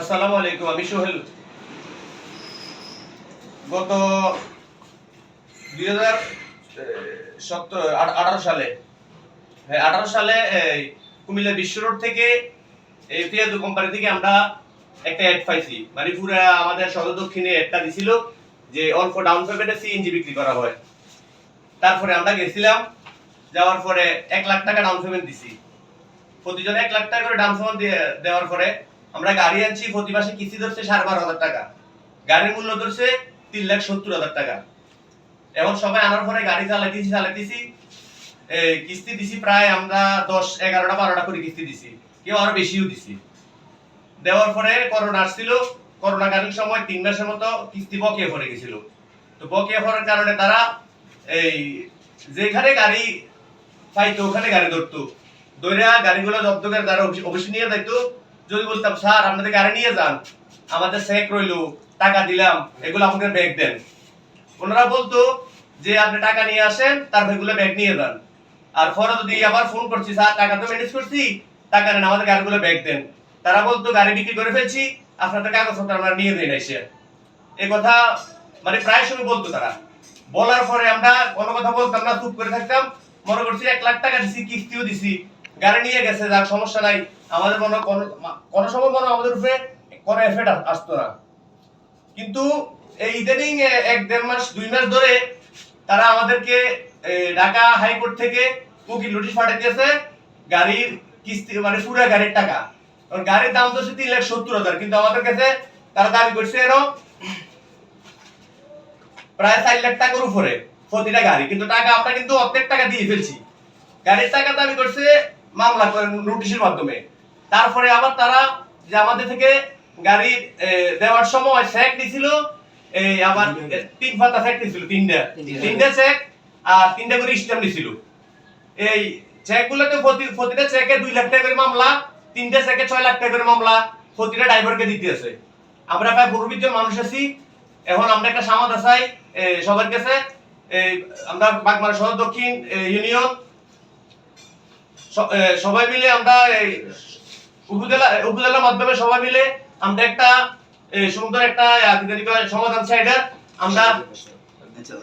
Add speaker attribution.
Speaker 1: আসসালামু আলাইকুম, আমি সোহেল। গত দুই হাজার সতেরো আঠারো সালে হ্যাঁ সালে কুমিল্লা বিশ্ব রোড থেকে কোম্পানি থেকে আমরা একটা অ্যাড পাইছি। মানে আমাদের সদর দক্ষিণে একটা দিছিল যে অল্প ডাউন পেমেন্টে সিএনজি বিক্রি করা হয়। তারপরে আমরা গেছিলাম, যাওয়ার পরে এক লাখ টাকা ডাউন পেমেন্ট দিছি। প্রতিজন এক লাখ টাকা করে ডাউন পেমেন্ট দেওয়ার পরে আমরা গাড়ি আনছি, প্রতি মাসে কিস্তি ধরছে সাড়ে বারো হাজার টাকা। গাড়ির মূল্য ধরছে তিন লাখ সত্তর হাজার টাকা। এবং সবাই আনার পরে গাড়ি চালাইতেছি চালাইতেছি। কিস্তি দিছি প্রায় আমরা দশ, এগারোটা, বারোটা করে কিস্তি দিছি। কেউ আরও বেশিও দিছি। দেওয়ার পরে করোনা আসছিল। করোনাকালীন সময় তিন মাসের মতো কিস্তি বকেয়া পড়ে গেছিল। তো বকেয়া পড়ার কারণে তারা এই যেখানে গাড়ি পাইতো, ওখানে গাড়ি ধরতো। দৈরা গাড়িগুলো জব্দ করে তারা অফিসে নিয়ে যাইতো। যদি বলতাম, স্যার, আপনাদের গাড়ি নিয়ে যান, আমাদের চেক রইল, টাকা দিলাম, এগুলো আমাদের ব্যাগ দেন। ওনারা বলতো যে, আপনি টাকা নিয়ে আসেন, তারপর এগুলো ব্যাগ নিয়ে যান। আর পরে যদি আবার ফোন করছি, স্যার, টাকা তো ম্যানেজ করছি, টাকা নেন, আমাদের গাড়িগুলো ব্যাগ দেন। তারা বলতো, গাড়ি বিক্রি করে ফেলছি, আপনাদের কাগজপত্র আমরা নিয়ে দেন এসে। এ কথা মানে প্রায় সময় বলতো তারা। বলার পরে আমরা কোনো কথা বলতাম না, চুপ করে থাকতাম। মনে করছি এক লাখ টাকা দিছি, কিস্তিও দিছি। গাড়ি নিয়ে গেছে, যার সমস্যা নাই। আমাদের মনে কোনো সময় মনে আমাদের উপরে কোনো এফেক্ট আসতো না। কিন্তু এই ইদানিং এক দেড় মাস, দুই মাস ধরে তারা আমাদেরকে ঢাকা হাইকোর্ট থেকে উকিল নোটিশ পাঠাইতেছে, গাড়ির কিস্তি মানে পুরা গাড়ির টাকা। গাড়ির দাম তো সে তিন লাখ সত্তর হাজার, কিন্তু আমাদের কাছে তারা দাবি করছে এর প্রায় চার লাখ টাকার উপরে প্রতিটা গাড়ি। কিন্তু টাকা আমরা কিন্তু অর্ধেক টাকা দিয়ে ফেলছি। গাড়ির টাকা দাবি করছে মামলা করে নোটিশের মাধ্যমে। তারপরে আবার তারা যে আমাদের থেকে গাড়ি দেওয়ার সময় চেক দিছিল এই আবার তিন পাতা চেক দিছিল তিনটা তিনটা চেক আর তিনটা করে স্ট্যাম্প দিছিল। এই চেকগুলোকে প্রতি প্রতিটা চেকে দুই লাখ টাকা করে মামলা তিনটা চেকে ছয় লাখ টাকা করে মামলা প্রতিটা ড্রাইভারকে দিতে আছে। আমরা প্রায় বিশ জন মানুষ আছি। এখন আমরা একটা চাই এ, সবার কাছে এই আমরা বাগমারা শহর দক্ষিণ ইউনিয়ন সবাই মিলে আমরা এই উপজেলা উপজেলার মাধ্যমে সবাই মিলে আমরা একটা সুন্দর একটা সমাধান চাই এটা আমরা
Speaker 2: আচ্ছা।